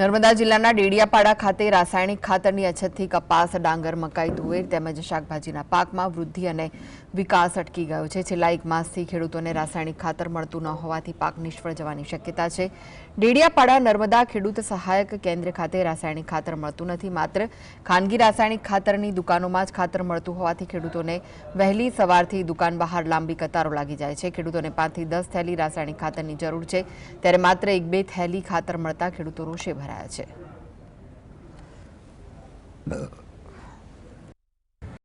નર્મદા જિલ્લાના ડેડિયાપાડા ખાતે રાસાયણિક ખાતરની અછતથી કપાસ, ડાંગર, મકાઈ, તુવેર તેમજ શાકભાજીના પાકમાં વૃદ્ધિ અને વિકાસ અટકી ગયો છે. છેલ્લા એક માસથી ખેડૂતોને રાસાયણિક ખાતર મળતું ન હોવાથી પાક નિષ્ફળ જવાની શક્યતા છે. ડેડિયાપાડા નર્મદા ખેડૂત સહાયક કેન્દ્ર ખાતે રાસાયણિક ખાતર મળતું નથી. માત્ર ખાનગી રાસાયણિક ખાતરની દુકાનોમાં જ ખાતર મળતું હોવાથી ખેડૂતોને વહેલી સવારથી દુકાન બહાર લાંબી કતારો લાગી જાય છે. ખેડૂતોને પાંચથી દસ થેલી રાસાયણિક ખાતરની જરૂર છે. ત્યારે માત્ર એક બે થેલી ખાતર મળતા ખેડૂતો રોષે ભરાયા છે.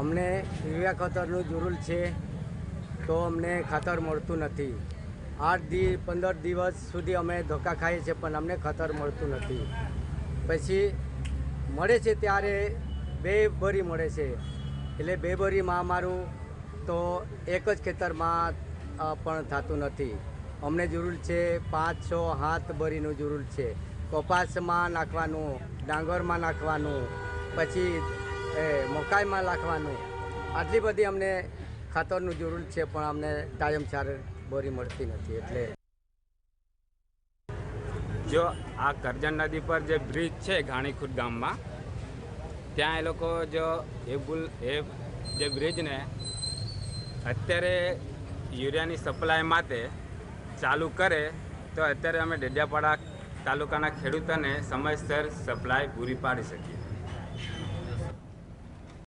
અમને યુરિયા ખાતરનું જરૂર છે તો અમને ખાતર મળતું નથી. આઠ દી, પંદર દિવસ સુધી અમે ધોકા ખાઈએ છીએ પણ અમને ખાતર મળતું નથી. પછી મળે છે ત્યારે બે ભરી મળે છે. એટલે બે ભરીમાં અમારું તો એક જ ખેતરમાં પણ થતું નથી. અમને જરૂર છે પાંચ, છ, હાથ ભરીનું જરૂર છે. કપાસમાં નાખવાનું, ડાંગરમાં નાખવાનું, પછી, એ, મકાઈમાં નાખવાનું. આટલી બધી અમને ખાતરનું જરૂર છે, પણ અમને ટાઈમસર બોરી મળતી નથી, એટલે જો આ કરજણ નદી પર જે બ્રિજ છે, ઘાણીખુદ ગામમાં, ત્યાં એ લોકો જો એ બુલ એ જે બ્રિજને અત્યારે યુરિયાની સપ્લાય માટે ચાલુ કરે, તો અત્યારે અમે ડેડિયાપાડા તાલુકાના ખેડૂતોને સમયસર સપ્લાય પૂરી પાડી શકીએ.